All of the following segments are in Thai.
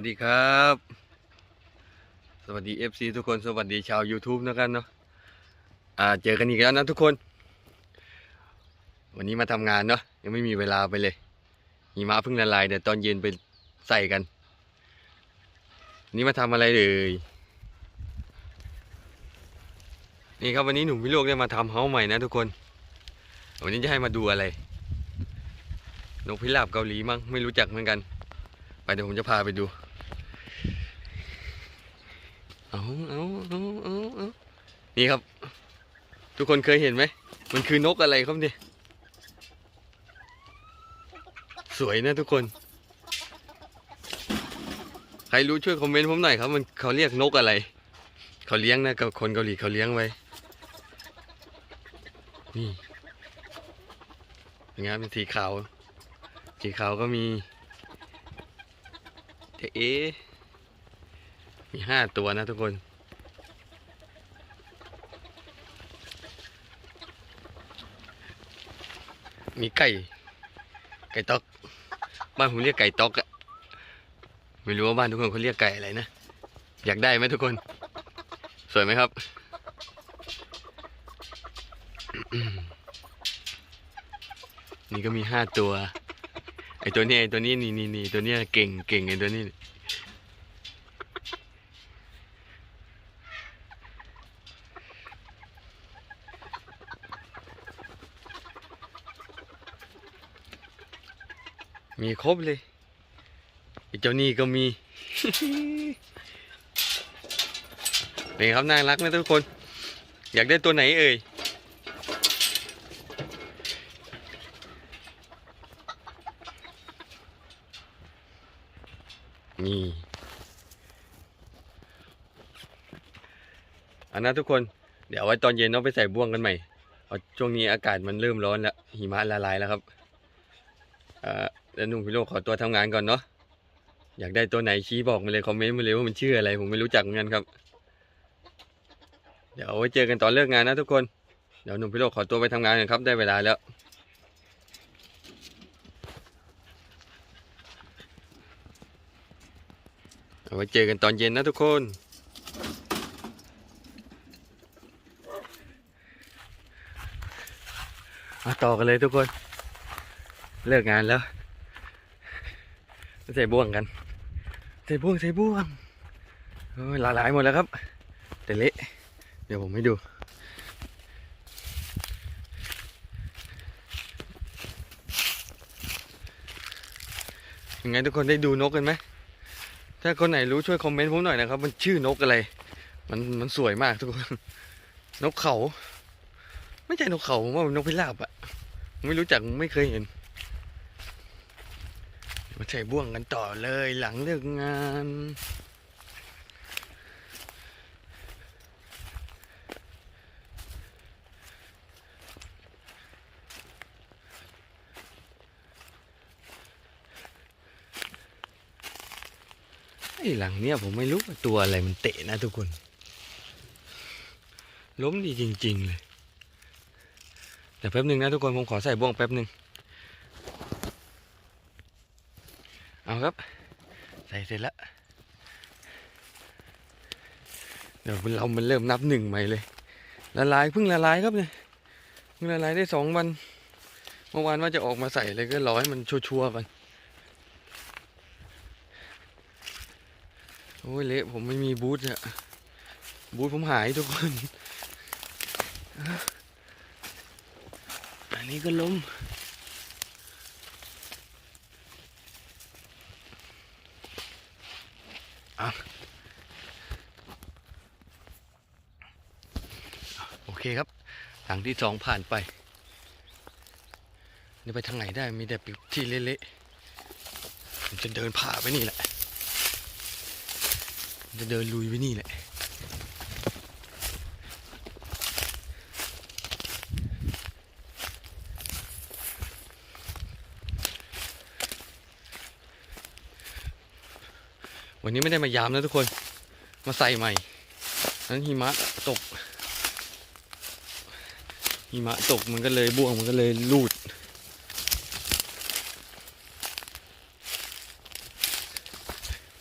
วัสดีครับ สวัสดี FC ทุกคนสวัสดีชาว YouTube นะกันเนาะอ่าเจอกันอีกแล้วนะทุกคน วันนี้มาทำงานเนาะยังไม่มีเวลาไปเลยหิมะเพิ่งละลายเดี๋ยวตอนเย็นไปใส่กันวันนี้มาทำอะไรเอ่ยนี่ครับวันนี้หนุ่มวิโรจน์ได้มาทำเฮ้าใหม่นะทุกคน วันนี้จะให้มาดูอะไรนกพิราบเกาหลีมั้งไม่รู้จักเหมือนกัน ไปเดี๋ยวผมจะพาไปดู เอาเอาเอาเอาเอานี่ครับ ทุกคนเคยเห็นไหม มันคือนกอะไรครับเนี่ย สวยนะทุกคน ใครรู้ช่วยคอมเมนต์ผมหน่อยครับ มันเขาเรียกนกอะไร เขาเลี้ยงนะกับคนเกาหลีเขาเลี้ยงไว้ นี่เป็นไงเป็นสีขาว สีขาวก็มีเอ๊ะเอ๊ะ มีห้าตัวนะทุกคนมีไก่ ไก่ตอก บ้านผมเรียกไก่ตอกอะไม่รู้ว่าบ้านทุกคนเขาเรียกไก่อะไรนะ อยากได้ไหมทุกคน สวยไหมครับ นี่ก็มีห้าตัว ไอตัวนี้ไอตัวนี้นี่นี่นี่ตัวนี้เก่งเก่งไอตัวนี้ มีครบเลยไอเจ้านี่ก็มีเป็นครับน่ารักนะทุกคน อยากได้ตัวไหนเอ่ย นี่อันนั้นทุกคน เดี๋ยวไว้ตอนเย็นเอาไปใส่บ่วงกันใหม่เพราะช่วงนี้อากาศมันเริ่มร้อนแล้ว หิมะละลายแล้วครับ เอ่อ แล้วนุ่มพิโรจน์ขอตัวทำงานก่อนเนาะอยากได้ตัวไหนชี้บอกมาเลยคอมเมนต์มาเลยว่ามันชื่ออะไรผมไม่รู้จักเหมือนกันครับ เดี๋ยวไว้เจอกันตอนเลิกงานนะทุกคนเดี๋ยวหนุ่มพิโรจน์ขอตัวไปทำงานกันครับ ได้เวลาแล้วเอาไว้เจอกันตอนเย็นนะทุกคน มาต่อกันเลยทุกคน เลิกงานแล้ว ใส่บ่วงกัน ใส่บ่วงใส่บ่วงโอ้ยละลายหมดแล้วครับ แต่เละ เดี๋ยวผมให้ดู ยังไงทุกคนได้ดูนกกันไหม ถ้าคนไหนรู้ช่วยคอมเมนต์ผมหน่อยนะครับ มันชื่อนกอะไร มันมันสวยมากทุกคน นกเขา ไม่ใช่นกเขาผมว่ามันนกพิราบอะไม่รู้จักไม่เคยเห็น ใส่บ่วงกันต่อเลยหลังเลิกงาน ไอ้หลังเนี้ยผมไม่รู้ว่าตัวอะไรมันเตะนะทุกคน ล้มดีจริง ๆ เลยแต่แป๊บหนึ่งนะทุกคน ผมขอใส่บ่วงแป๊บหนึ่ง เอาครับ ใส่เสร็จแล้ว เดี๋ยวเรามันเริ่มนับหนึ่งใหม่เลย ละลายเพิ่งละลายครับเนี่ยเพิ่งละลายได้สองวัน เมื่อวานว่าจะออกมาใส่เลยก็รอให้มันชัวร์ๆก่อนโอ้ยเละผมไม่มีบูทอะบูทผมหายทุกคนอันนี้ก็ล้ม อะโอเคครับ หลังที่สองผ่านไป นี่ไปทางไหนได้มีแต่ปิวที่เละๆผมจะเดินผ่าไปนี่แหละ จะเดินลุยไปนี่แหละ วันนี้ไม่ได้มายามนะทุกคน มาใส่ใหม่ นั้นหิมะตก หิมะตกมันก็เลยบ่วงมันก็เลยลูด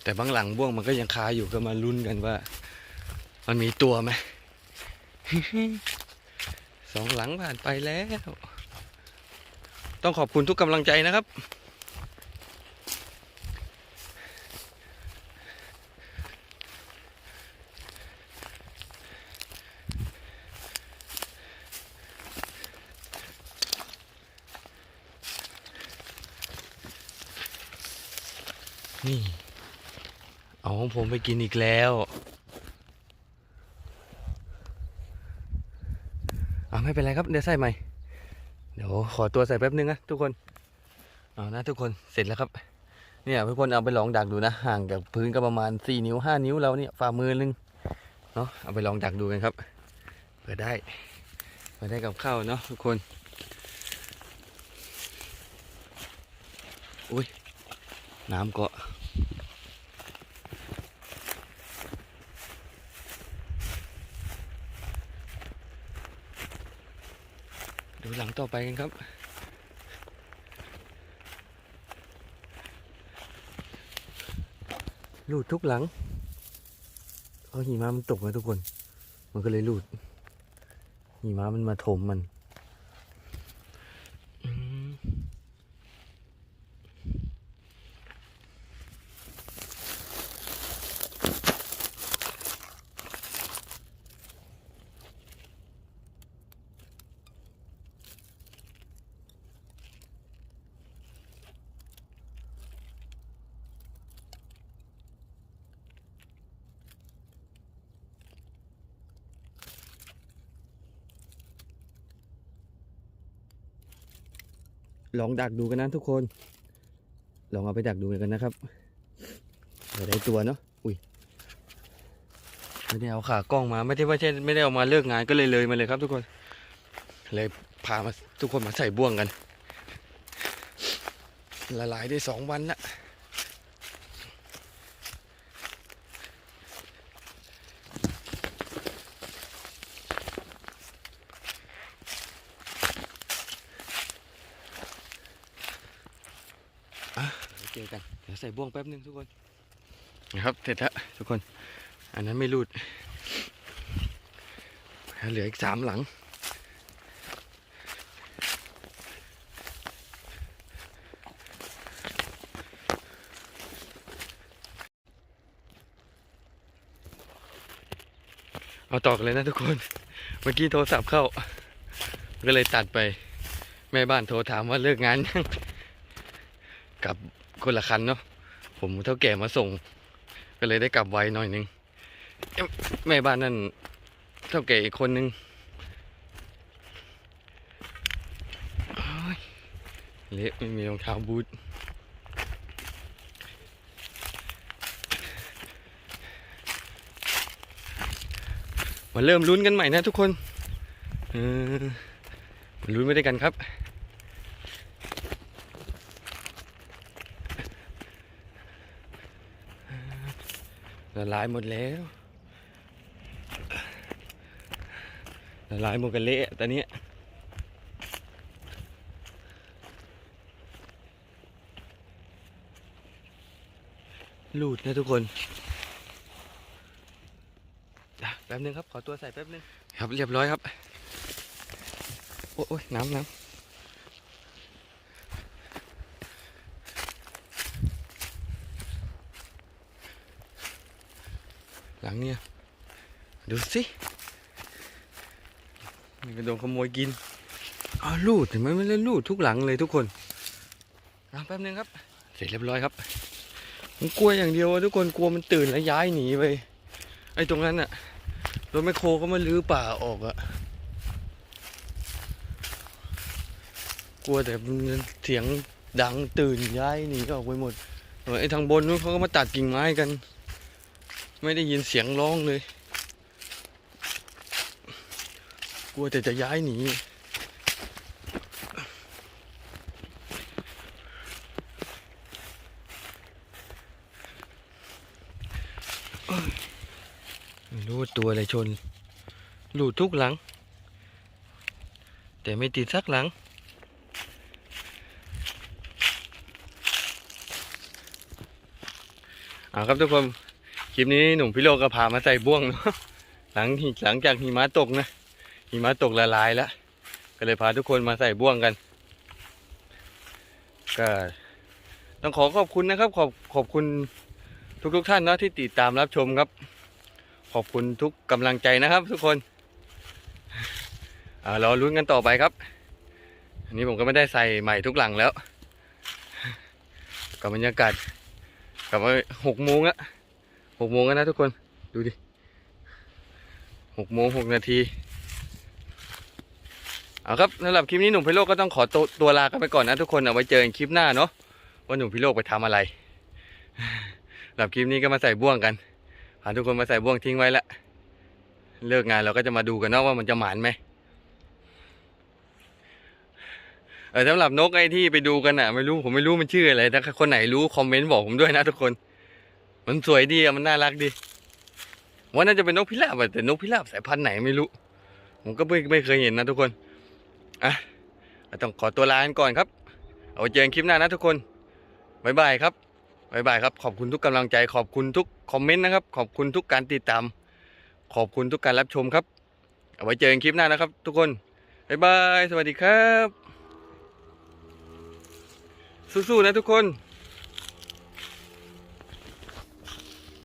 แแต่บางหลังบ่วงมันก็ยังคาอยู่ก็มาลุ้นกันว่า มันมีตัวไหมสองหลังผ่านไปแล้ว ต้องขอบคุณทุกกำลังใจนะครับ นี่ เอาของผมไปกินอีกแล้วเอาไม่เป็นไรครับ เดี๋ยวใส่ใหม่ เดี๋ยวขอตัวใส่แป๊บนึงนะทุกคนเอานะทุกคนเสร็จแล้วครับ เนี่ยพี่พลเอาไปลองดักดูนะ ห่างจากพื้นก็ประมาณ4นิ้ว5นิ้วแล้วเนี่ยฝ่ามือนึงเนาะเอาไปลองดักดูกันครับเผื่อได้เผื่อได้กับข้าวเนาะทุกคนอุ้ยน้ำเกาะ ดูหลังต่อไปกันครับรูดทุกหลัง เอาหิมะมันตกมาทุกคน มันก็เลยรูดหิมะมันมาถมมัน ลองดักดูกันนะทุกคน ลองเอาไปดักดูกันนะครับเดี๋ยวได้ตัวเนาะอุ้ยไม่ได้เอาขากล้องมาไม่ได้ว่าใช่ไม่ได้เอามาเลิกงานก็เลยเลยมาเลยครับ ทุกคนเลยพามาทุกคนมาใส่บ่วงกัน ละลายได้สองวันละเดี๋ยวเจอกัน เดี๋ ยวใส่บ่วงแป๊บนึงทุกคนนะครับเสร็จแล้วทุกคน อันนั้นไม่รูดเหลืออีกสามหลัง เอาต่อกันเลยนะทุกคน เมื่อกี้โทรศัพท์เข้า ก็เลยตัดไป แม่บ้านโทรถามว่าเลิกงานยัง กลับ คนละคันเนาะผมเท่าแก่มาส่ง ก็เลยได้กลับไวหน่อยนึงแม่บ้านนั่นเท่าแก่อีกคนนึงเละไม่มีรองเท้าบูทมาเริ่มลุ้นกันใหม่นะทุกคนเออมาลุ้นไปด้กันครับ ละลายหมดแล้วละลายหมดกันเละตอนนี้ลูดนะทุกคนอะแป๊บนึงครับ ขอตัวใส่แป๊บนึง ครับเรียบร้อยครับ โอ้โอ้ยน้ำน้ำ หลังเนี่ย ดูสิมีกระโดงขโมยกินอลูดเห็นไหมไม่เล่นลูดทุกหลังเลยทุกคนอะแป๊บนึงครับ เสร็จเรียบร้อยครับผมกลัวอย่างเดียวทุกคนกลัวมันตื่นแล้วย้ายหนีไปไอ้ตรงนั้นอะรถแมคโครก็มาลื้อป่าออกอะกลัวแต่เสียงดังตื่นย้ายหนีออกไปหมดไอ้ทางบนนู้นเขาก็มาตัดกิ่งไม้กัน ไม่ได้ยินเสียงร้องเลย กลัวแต่จะย้ายหนี รู้ว่าตัวอะไรชน หลุดทุกหลัง แต่ไม่ติดสักหลังอเอาครับทุกคน คลิปนี้หนุ่มพิโรจน์ก็พามาใส่บ่วงเนาะหลังหลังจากหิมะตกนะหิมะตกละลายแล้วก็เลยพาทุกคนมาใส่บ่วงกัน ก็ต้องขอขอบคุณนะครับ ขอบขอบคุณทุกทุกท่านเนาะที่ติดตามรับชมครับ ขอบคุณทุกกำลังใจนะครับ ทุกคนรอลุ้นกันต่อไปครับ อันนี้ผมก็ไม่ได้ใส่ใหม่ทุกหลังแล้วกับบรรยากาศกลับมาหกโมงละ หกโมงแล้วนะทุกคน ดูดิหกโมงหกนาที เอาครับสำหรับคลิปนี้หนุ่มพิโรจน์ก็ต้องขอตัวตัวลากันไปก่อนนะทุกคนเอาไว้เจอกันคลิปหน้าเนาะว่าหนุ่มพิโรจน์ไปทำอะไรสำหรับคลิปนี้ก็มาใส่บ่วงกันพาทุกคนมาใส่บ่วงทิ้งไว้ละเลิกงานเราก็จะมาดูกันเนาะว่ามันจะหมานไหมเออสำหรับนกไอ้ที่ไปดูกันอะ ไม่รู้ผมไม่รู้มันชื่ออะไรถ้าคนไหนรู้คอมเมนต์บอกผมด้วยนะทุกคน มันสวยดีอะมันน่ารักดีว่าน่าจะเป็นนกพิราบแต่นกพิราบสายพันธุ์ไหนไม่รู้ ผมก็ไม่ไม่เคยเห็นนะทุกคนอะต้องขอตัวลากันก่อนครับ เอาไว้เจอกันคลิปหน้านะทุกคนบ๊ายบายครับบ๊ายบายครับ ขอบคุณทุกกำลังใจ ขอบคุณทุกคอมเมนต์นะครับ ขอบคุณทุกการติดตาม ขอบคุณทุกการรับชมครับ เอาไว้เจอกันคลิปหน้านะครับ ทุกคนบ๊ายบาย สวัสดีครับ สู้ๆนะทุกคน